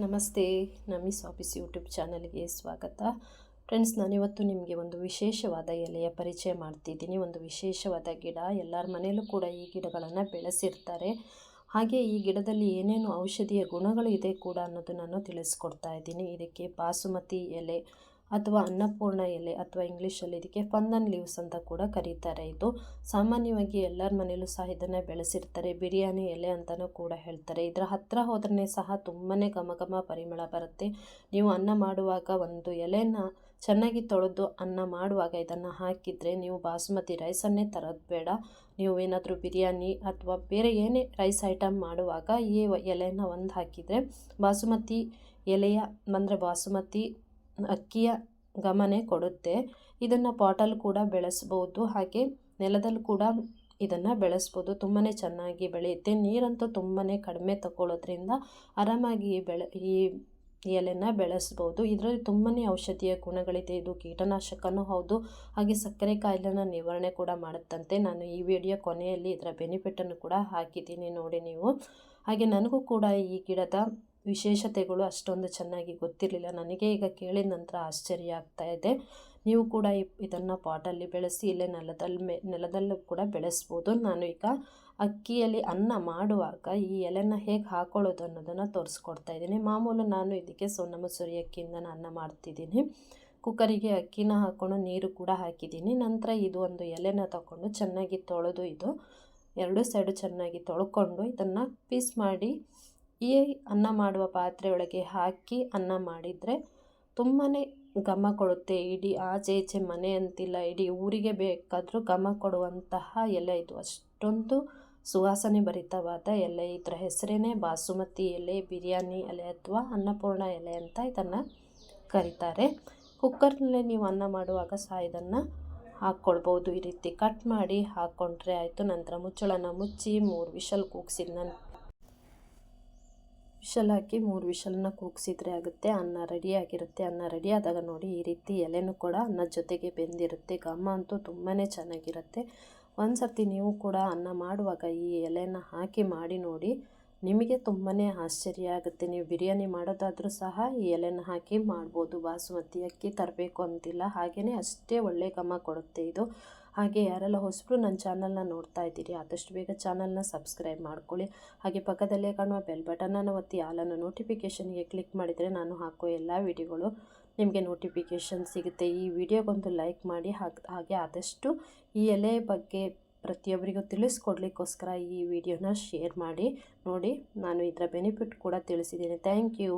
ನಮಸ್ತೆ, ನಮಿ office YouTube ಚಾನಲ್ಗೆ ಸ್ವಾಗತ. ಫ್ರೆಂಡ್ಸ್, ನಾನಿವತ್ತು ನಿಮಗೆ ಒಂದು ವಿಶೇಷವಾದ ಎಲೆಯ ಪರಿಚಯ ಮಾಡ್ತಿದ್ದೀನಿ. ಒಂದು ವಿಶೇಷವಾದ ಗಿಡ. ಎಲ್ಲರ ಮನೆಯಲ್ಲೂ ಕೂಡ ಈ ಗಿಡಗಳನ್ನು ಬೆಳೆಸಿರ್ತಾರೆ. ಹಾಗೆ ಈ ಗಿಡದಲ್ಲಿ ಏನೇನು ಔಷಧೀಯ ಗುಣಗಳು ಇದೆ ಕೂಡ ಅನ್ನೋದು ನಾನು ತಿಳಿಸ್ಕೊಡ್ತಾ ಇದ್ದೀನಿ. ಇದಕ್ಕೆ ಬಾಸುಮತಿ ಎಲೆ ಅಥವಾ ಅನ್ನಪೂರ್ಣ ಎಲೆ ಅಥವಾ ಇಂಗ್ಲೀಷಲ್ಲಿ ಇದಕ್ಕೆ ಫಂದನ್ ಲೀವ್ಸ್ ಅಂತ ಕೂಡ ಕರೀತಾರೆ ಇದು. ಸಾಮಾನ್ಯವಾಗಿ ಎಲ್ಲರ ಮನೆಯಲ್ಲೂ ಸಹ ಇದನ್ನು ಬೆಳೆಸಿರ್ತಾರೆ. ಬಿರಿಯಾನಿ ಎಲೆ ಅಂತಲೂ ಕೂಡ ಹೇಳ್ತಾರೆ. ಇದರ ಹತ್ತಿರ ಹೋದ್ರೆ ಸಹ ತುಂಬಾ ಘಮ ಘಮ ಪರಿಮಳ ಬರುತ್ತೆ. ನೀವು ಅನ್ನ ಮಾಡುವಾಗ ಒಂದು ಎಲೆನ ಚೆನ್ನಾಗಿ ತೊಳೆದು ಅನ್ನ ಮಾಡುವಾಗ ಇದನ್ನು ಹಾಕಿದರೆ ನೀವು ಬಾಸುಮತಿ ರೈಸನ್ನೇ ತರೋದು ಬೇಡ. ನೀವು ಏನಾದರೂ ಬಿರಿಯಾನಿ ಅಥವಾ ಬೇರೆ ಏನೇ ರೈಸ್ ಐಟಮ್ ಮಾಡುವಾಗ ಈ ಎಲೆನ ಒಂದು ಹಾಕಿದರೆ ಬಾಸುಮತಿ ಎಲೆಯ, ಅಂದರೆ ಬಾಸುಮತಿ ಅಕ್ಕಿಯ ಗಮನೆ ಕೊಡುತ್ತೆ. ಇದನ್ನು ಪಾಟಲ್ಲಿ ಕೂಡ ಬೆಳೆಸ್ಬೋದು. ಹಾಗೆ ನೆಲದಲ್ಲಿ ಕೂಡ ಇದನ್ನು ಬೆಳೆಸ್ಬೋದು. ತುಂಬಾ ಚೆನ್ನಾಗಿ ಬೆಳೆಯುತ್ತೆ. ನೀರಂತೂ ತುಂಬಾ ಕಡಿಮೆ ತಗೊಳ್ಳೋದ್ರಿಂದ ಆರಾಮಾಗಿ ಬೆಳೆ, ಈ ಎಲೆನ ಬೆಳೆಸ್ಬೋದು. ಇದರಲ್ಲಿ ತುಂಬಾ ಔಷಧೀಯ ಗುಣಗಳಿದೆ. ಇದು ಕೀಟನಾಶಕನೂ ಹೌದು. ಹಾಗೆ ಸಕ್ಕರೆ ಕಾಯಿಲೆನ ನಿವಾರಣೆ ಕೂಡ ಮಾಡುತ್ತಂತೆ. ನಾನು ಈ ವಿಡಿಯೋ ಕೊನೆಯಲ್ಲಿ ಇದರ ಬೆನಿಫಿಟನ್ನು ಕೂಡ ಹಾಕಿದ್ದೀನಿ. ನೋಡಿ ನೀವು. ಹಾಗೆ ನನಗೂ ಕೂಡ ಈ ಗಿಡದ ವಿಶೇಷತೆಗಳು ಅಷ್ಟೊಂದು ಚೆನ್ನಾಗಿ ಗೊತ್ತಿರಲಿಲ್ಲ. ನನಗೆ ಈಗ ಕೇಳಿದ ನಂತರ ಆಶ್ಚರ್ಯ ಆಗ್ತಾ ಇದೆ. ನೀವು ಕೂಡ ಇದನ್ನು ಪಾಟಲ್ಲಿ ಬೆಳೆಸಿ, ಇಲ್ಲೇ ನೆಲದಲ್ಲಿ ಮೇ, ನೆಲದಲ್ಲೂ ಕೂಡ ಬೆಳೆಸ್ಬೋದು. ನಾನು ಈಗ ಅಕ್ಕಿಯಲ್ಲಿ ಅನ್ನ ಮಾಡುವಾಗ ಈ ಎಲೆನ ಹೇಗೆ ಹಾಕೊಳ್ಳೋದು ಅನ್ನೋದನ್ನು ತೋರಿಸ್ಕೊಡ್ತಾ ಇದ್ದೀನಿ. ಮಾಮೂಲು ನಾನು ಇದಕ್ಕೆ ಸೋನ ಮಸೂರಿ ಅಕ್ಕಿಯಿಂದ ಅನ್ನ ಮಾಡ್ತಿದ್ದೀನಿ. ಕುಕ್ಕರಿಗೆ ಅಕ್ಕಿನ ಹಾಕ್ಕೊಂಡು ನೀರು ಕೂಡ ಹಾಕಿದ್ದೀನಿ. ನಂತರ ಇದು ಒಂದು ಎಲೆನ ತಗೊಂಡು ಚೆನ್ನಾಗಿ ತೊಳೆದು ಇದು ಎರಡು ಸೈಡು ಚೆನ್ನಾಗಿ ತೊಳ್ಕೊಂಡು ಇದನ್ನು ಪೀಸ್ ಮಾಡಿ ಈ ಅನ್ನ ಮಾಡುವ ಪಾತ್ರೆಯೊಳಗೆ ಹಾಕಿ ಅನ್ನ ಮಾಡಿದರೆ ತುಂಬಾ ಘಮ ಕೊಡುತ್ತೆ. ಇಡೀ ಆಚೆ ಈಚೆ ಮನೆ ಅಂತಿಲ್ಲ, ಇಡೀ ಊರಿಗೆ ಬೇಕಾದರೂ ಘಮ ಕೊಡುವಂತಹ ಎಲೆ ಇದು. ಅಷ್ಟೊಂದು ಸುವಾಸನೆ ಭರಿತವಾದ ಎಲೆ. ಇದರ ಹೆಸರೇ ಬಾಸುಮತಿ ಎಲೆ, ಬಿರಿಯಾನಿ ಎಲೆ ಅಥವಾ ಅನ್ನಪೂರ್ಣ ಎಲೆ ಅಂತ ಇದನ್ನು ಕರೀತಾರೆ. ಕುಕ್ಕರ್ನಲ್ಲೇ ನೀವು ಅನ್ನ ಮಾಡುವಾಗ ಸಹ ಇದನ್ನು ಹಾಕ್ಕೊಳ್ಬೋದು. ಈ ರೀತಿ ಕಟ್ ಮಾಡಿ ಹಾಕ್ಕೊಂಡ್ರೆ ಆಯಿತು. ನಂತರ ಮುಚ್ಚಳನ ಮುಚ್ಚಿ ಮೂರು ವಿಷಲ್ ಕೂಗಿಸಿದ ನಂತರ ವಿಷಲ್ ಹಾಕಿ ಮೂರು ವಿಷಲನ್ನ ಕೂಗಿಸಿದ್ರೆ ಆಗುತ್ತೆ, ಅನ್ನ ರೆಡಿಯಾಗಿರುತ್ತೆ ಅನ್ನ ರೆಡಿ ಆದಾಗ ನೋಡಿ ಈ ರೀತಿ ಎಲೆನೂ ಕೂಡ ಅನ್ನದ ಜೊತೆಗೆ ಬೆಂದಿರುತ್ತೆ. ಘಮ ಅಂತೂ ತುಂಬಾ ಚೆನ್ನಾಗಿರುತ್ತೆ. ಒಂದು ಸರ್ತಿ ನೀವು ಕೂಡ ಅನ್ನ ಮಾಡುವಾಗ ಈ ಎಲೆನ ಹಾಕಿ ಮಾಡಿ ನೋಡಿ, ನಿಮಗೆ ತುಂಬಾ ಆಶ್ಚರ್ಯ ಆಗುತ್ತೆ. ನೀವು ಬಿರಿಯಾನಿ ಮಾಡೋದಾದರೂ ಸಹ ಈ ಎಲೆನ ಹಾಕಿ ಮಾಡ್ಬೋದು. ಬಾಸುಮತಿ ಅಕ್ಕಿ ತರಬೇಕು ಅಂತಿಲ್ಲ ಹಾಗೆಯೇ ಅಷ್ಟೇ ಒಳ್ಳೆ ಘಮ ಕೊಡುತ್ತೆ ಇದು. ಹಾಗೆ ಯಾರೆಲ್ಲ ಹೊಸಬರು ನನ್ನ ಚಾನಲ್ನ ನೋಡ್ತಾ ಇದ್ದೀರಿ, ಆದಷ್ಟು ಬೇಗ ಚಾನಲ್ನ ಸಬ್ಸ್ಕ್ರೈಬ್ ಮಾಡ್ಕೊಳ್ಳಿ. ಹಾಗೆ ಪಕ್ಕದಲ್ಲೇ ಕಾಣುವ ಬೆಲ್ ಬಟನನ್ನು ಒತ್ತಿ ಆಲನ್ನು ನೋಟಿಫಿಕೇಷನ್ಗೆ ಕ್ಲಿಕ್ ಮಾಡಿದರೆ ನಾನು ಹಾಕೋ ಎಲ್ಲ ವಿಡಿಯೋಗಳು ನಿಮಗೆ ನೋಟಿಫಿಕೇಷನ್ ಸಿಗುತ್ತೆ. ಈ ವಿಡಿಯೋಗೊಂದು ಲೈಕ್ ಮಾಡಿ ಹಾಗೆ ಆದಷ್ಟು ಈ ಎಲೆ ಬಗ್ಗೆ ಪ್ರತಿಯೊಬ್ಬರಿಗೂ ತಿಳಿಸ್ಕೊಡ್ಲಿಕ್ಕೋಸ್ಕರ ಈ ವಿಡಿಯೋನ ಶೇರ್ ಮಾಡಿ, ನೋಡಿ ನಾನು ಇದರ ಬೆನಿಫಿಟ್ ಕೂಡ ತಿಳಿಸಿದ್ದೀನಿ. Thank you.